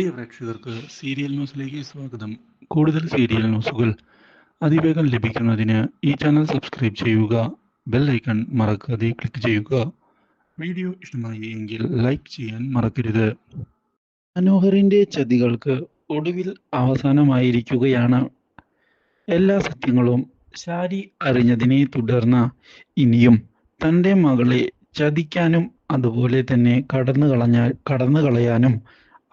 പ്രിയ പ്രേക്ഷകർക്ക് സീരിയൽ ന്യൂസിലേക്ക് സ്വാഗതം. കൂടുതൽ സീരിയൽ ന്യൂസുകൾ അതിവേഗം ലഭിക്കുന്നതിന് ഈ ചാനൽ സബ്സ്ക്രൈബ് ചെയ്യുക ബെൽ ഐക്കൺ മറക്കാതെ ക്ലിക്ക് ചെയ്യുക. വീഡിയോ ഇഷ്ടമായി എങ്കിൽ ലൈക്ക് ചെയ്യാൻ മറക്കരുത്. മനോഹറിന്റെ ചതികൾക്ക് ഒടുവിൽ അവസാനമായിരിക്കുകയാണ്. എല്ലാ സത്യങ്ങളും ശാരി അറിഞ്ഞതിനെ തുടർന്ന് ഇനിയും തന്റെ മകളെ ചതിക്കാനും അതുപോലെ തന്നെ കടന്നു കളഞ്ഞ കടന്നു കളയാനും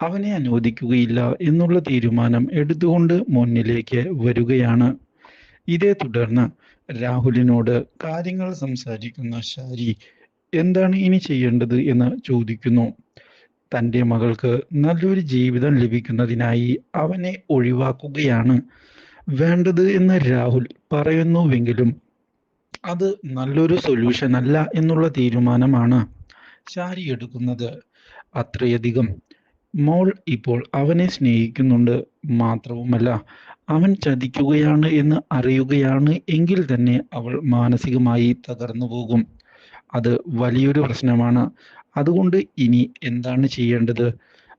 അവനെ അനുവദിക്കുകയില്ല എന്നുള്ള തീരുമാനം എടുത്തുകൊണ്ട് മുന്നിലേക്ക് വരികയാണ്. ഇതേ തുടർന്ന് രാഹുലിനോട് കാര്യങ്ങൾ സംസാരിക്കുന്ന ശാരി എന്താണ് ഇനി ചെയ്യേണ്ടത്? എന്ന് ചോദിക്കുന്നു. തന്റെ മകൾക്ക് നല്ലൊരു ജീവിതം ലഭിക്കുന്നതിനായി അവനെ ഒഴിവാക്കുകയാണ്. വേണ്ടത് എന്ന് രാഹുൽ പറയുന്നുവെങ്കിലും അത് നല്ലൊരു സൊല്യൂഷൻ അല്ല എന്നുള്ള തീരുമാനമാണ് ശാരി എടുക്കുന്നത്. അത്രയധികം മോൾ ഇപ്പോൾ അവനെ സ്നേഹിക്കുന്നുണ്ട് മാത്രവുമല്ല അവൻ ചതിക്കുകയാണ് എന്ന് അറിയുകയാണ് എങ്കിൽ തന്നെ അവൾ മാനസികമായി തകർന്നു പോകും. അത് വലിയൊരു പ്രശ്നമാണ്. അതുകൊണ്ട് ഇനി എന്താണ് ചെയ്യേണ്ടത്?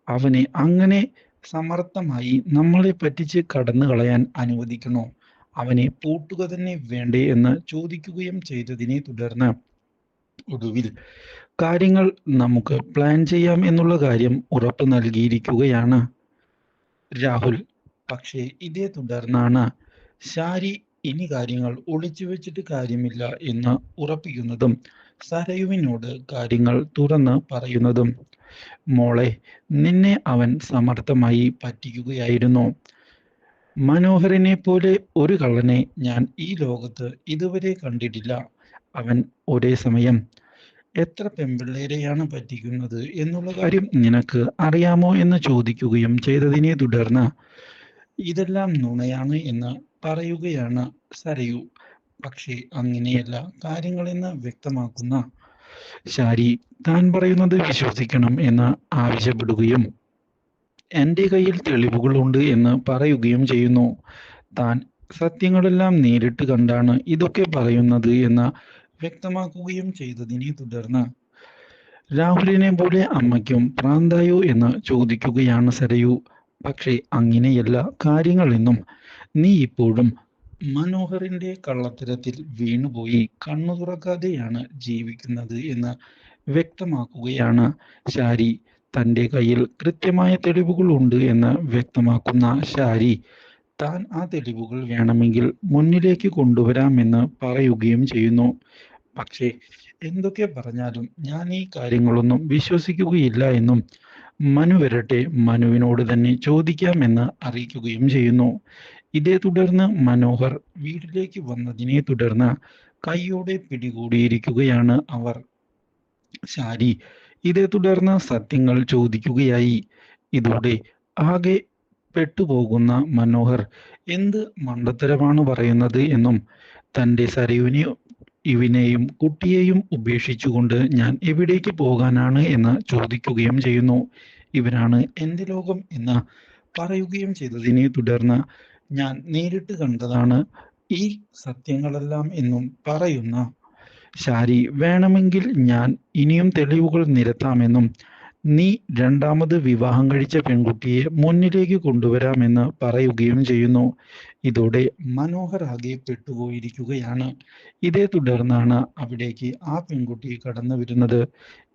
അവനെ അങ്ങനെ സമർത്ഥമായി നമ്മളെ പറ്റിച്ച് കടന്നു കളയാൻ അനുവദിക്കണോ? അവനെ പൂട്ടുക തന്നെ വേണ്ടേ എന്ന് ചോദിക്കുകയും ചെയ്തതിനെ തുടർന്ന് ഒടുവിൽ കാര്യങ്ങൾ നമുക്ക് പ്ലാൻ ചെയ്യാം എന്നുള്ള കാര്യം ഉറപ്പ് നൽകിയിരിക്കുകയാണ്. രാഹുൽ പക്ഷേ ഇതേ തുടർന്നാണ് ഷാരി ഇനി കാര്യങ്ങൾ ഒളിച്ചു വെച്ചിട്ട് കാര്യമില്ല എന്ന് ഉറപ്പിക്കുന്നതും സരയുവിനോട് കാര്യങ്ങൾ തുറന്ന് പറയുന്നതും. മോളെ നിന്നെ അവൻ സമർത്ഥമായി പറ്റിക്കുകയായിരുന്നു. മനോഹരനെ പോലെ ഒരു കള്ളനെ ഞാൻ ഈ ലോകത്ത് ഇതുവരെ കണ്ടിട്ടില്ല. അവൻ ഒരേ സമയം എത്ര പെമ്പിള്ളേരെയാണ് പറ്റിക്കുന്നത് എന്നുള്ള കാര്യം നിനക്ക് അറിയാമോ എന്ന് ചോദിക്കുകയും ചെയ്തതിനെ തുടർന്ന് ഇതെല്ലാം നുണയാണ് എന്ന് പറയുകയാണ് സരയു. പക്ഷേ അങ്ങനെയല്ല കാര്യങ്ങളെന്ന് വ്യക്തമാക്കുന്ന ശാരി താൻ പറയുന്നത് വിശ്വസിക്കണം എന്ന് ആവശ്യപ്പെടുകയും എന്റെ കയ്യിൽ തെളിവുകളുണ്ട് എന്ന് പറയുകയും ചെയ്യുന്നു. താൻ സത്യങ്ങളെല്ലാം നേരിട്ട് കണ്ടാണ് ഇതൊക്കെ പറയുന്നത് എന്ന് വ്യക്തമാക്കുകയും ചെയ്തതിനെ തുടർന്ന് രാഹുലിനെ പോലെ അമ്മയ്ക്കും പ്രാന്തായോ എന്ന് ചോദിക്കുകയാണ് സരയു. പക്ഷേ അങ്ങനെയല്ല കാര്യങ്ങളെന്നും നീ ഇപ്പോഴും മനോഹറിന്റെ കള്ളത്തരത്തിൽ വീണുപോയി കണ്ണു തുറക്കാതെയാണ് ജീവിക്കുന്നത് എന്ന് വ്യക്തമാക്കുകയാണ് ശാരി. തന്റെ കയ്യിൽ കൃത്യമായ തെളിവുകൾ ഉണ്ട് എന്ന് വ്യക്തമാക്കുന്ന ശാരി. താൻ ആ തെളിവുകൾ വേണമെങ്കിൽ മുന്നിലേക്ക് കൊണ്ടുവരാമെന്ന് പറയുകയും ചെയ്യുന്നു. പക്ഷേ എന്തൊക്കെ പറഞ്ഞാലും ഞാൻ ഈ കാര്യങ്ങളൊന്നും വിശ്വസിക്കുകയില്ല എന്നും മനു വരട്ടെ മനുവിനോട് തന്നെ ചോദിക്കാമെന്ന് അറിയിക്കുകയും ചെയ്യുന്നു. ഇതേ തുടർന്ന് മനോഹർ വീട്ടിലേക്ക് വന്നതിനെ തുടർന്ന് കൈയോടെ പിടികൂടിയിരിക്കുകയാണ് അവർ. ശാരി ഇതേ തുടർന്ന് സത്യങ്ങൾ ചോദിക്കുകയായി. ഇതോടെ ആകെ പെട്ടുപോകുന്ന മനോഹർ എന്ത് മണ്ടത്തരമാണ് പറയുന്നത് എന്നും തന്റെ സരയുവിനെ ഇവനെയും കുട്ടിയെയും ഉപേക്ഷിച്ചുകൊണ്ട് ഞാൻ എവിടേക്ക് പോകാനാണ് എന്ന് ചോദിക്കുകയും ചെയ്യുന്നു. ഇവനാണ് എന്റെ ലോകം എന്ന് പറയുകയും ചെയ്തതിനെ തുടർന്ന് ഞാൻ നേരിട്ട് കണ്ടതാണ് ഈ സത്യങ്ങളെല്ലാം എന്നും പറയുന്ന ശാരി. വേണമെങ്കിൽ ഞാൻ ഇനിയും തെളിവുകൾ നിരത്താമെന്നും നീ രണ്ടാമത് വിവാഹം കഴിച്ച പെൺകുട്ടിയെ മുന്നിലേക്ക് കൊണ്ടുവരാമെന്ന് പറയുകയും ചെയ്യുന്നു. ഇതോടെ മനോഹർ ആകെ പെട്ടുപോയിരിക്കുകയാണ്. ഇതേ തുടർന്നാണ് അവിടേക്ക് ആ പെൺകുട്ടി കടന്നു വരുന്നത്.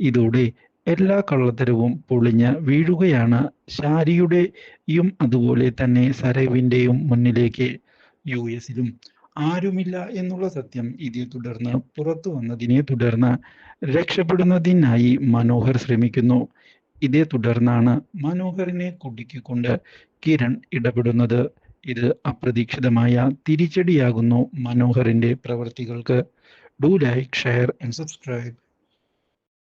ഇതോടെ എല്ലാ കള്ളത്തരവും പൊളിഞ്ഞ് വീഴുകയാണ്. ഷാരിയുടെയും അതുപോലെ തന്നെ സരവിന്റെയും മുന്നിലേക്ക്. യു എസിലും ആരുമില്ല എന്നുള്ള സത്യം ഇതേ തുടർന്ന് പുറത്തു വന്നതിനെ തുടർന്ന് രക്ഷപ്പെടുന്നതിനായി മനോഹർ ശ്രമിക്കുന്നു. ഇതേ തുടർന്നാണ് മനോഹറിനെ കുടുക്കിക്കൊണ്ട് കിരൺ ഇടപെടുന്നത്. ഇത് അപ്രതീക്ഷിതമായ തിരിച്ചടിയാകുന്നു മനോഹറിന്റെ പ്രവൃത്തികൾക്ക് do like share and subscribe.